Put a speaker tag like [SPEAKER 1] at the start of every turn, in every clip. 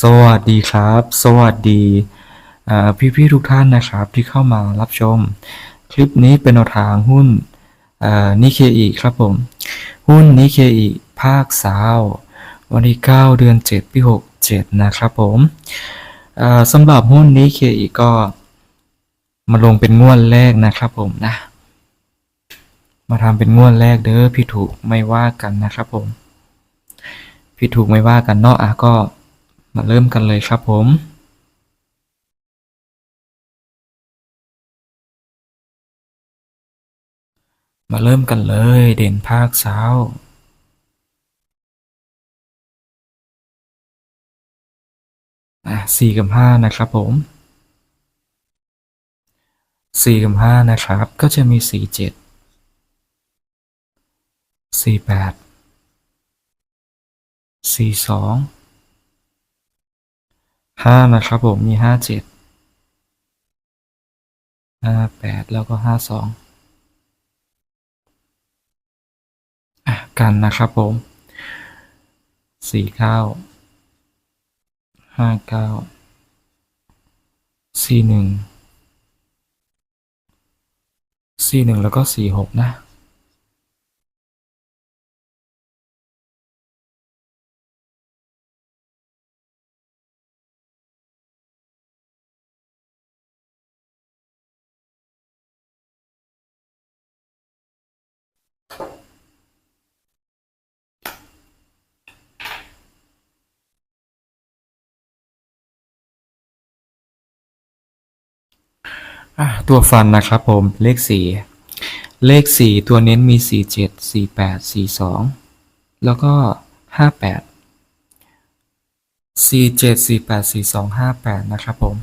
[SPEAKER 1] สวัสดีครับ สวัสดีพี่พี่ๆทุกท่านนะครับที่เข้ามารับชม คลิปนี้เป็นแนวทางหุ้นนิเคอีครับผม หุ้นนิเคอีภาคสาววันที่ 9 เดือน 7 ปี 67 นะครับผมสำหรับหุ้นนิเคอีก็มาลงเป็นงวดแรกนะครับผมนะ มาทำเป็นงวดแรกเด้อพี่ถูกไม่ว่ากันนะครับผม พี่ถูกไม่ว่ากันเนาะอะก็ มาเริ่มกันเลยครับผมมาเริ่มกันเลยเด่นภาคเช้า อะสี่กับห้านะครับผมสี่กับห้านะครับ ก็จะมีสี่เจ็ดสี่แปดสี่สอง ห้านะครับผมมีห้าเจ็ดห้าแปดแล้วก็ห้าสองกันนะครับผมสี่เก้าห้าเก้าสี่หนึ่งสี่หนึ่งแล้วก็สี่หกนะ อะตัวฟันนะครับผมเลขสี่เลขสี่ตัวเน้นมีสี่เจ็ดสี่แปดสี่สองแล้วก็ห้าแปดสี่เจ็ดสี่แปดสี่สองห้าแปดนะครับผม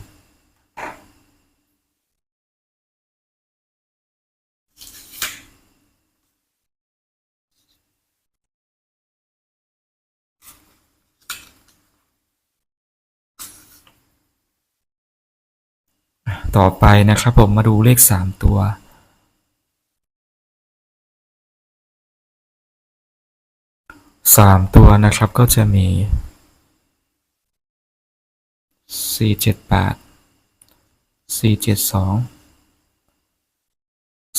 [SPEAKER 1] ต่อไปนะครับผมมาดูเลขสามตัวสามตัวนะครับก็จะมีสี่เจ็ดแปดสี่เจ็ดสอง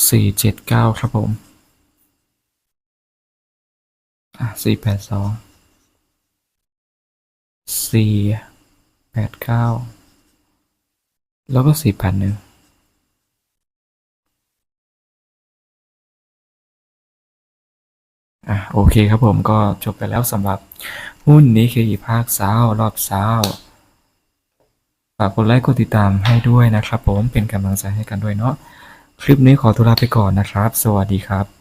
[SPEAKER 1] สี่เจ็ดเก้าครับผมสี่แปดสองสี่แปดเก้า แล้วก็สี่พันหนึ่งอะโอเคครับผมก็จบไปแล้วสำหรับหุ้นนี้คือภาคเช้ารอบเช้าฝากกดไลค์กดติดตามให้ด้วยนะครับผมเป็นกำลังใจให้กันด้วยเนาะคลิปนี้ขอตัวลาไปก่อนนะครับ สวัสดีครับ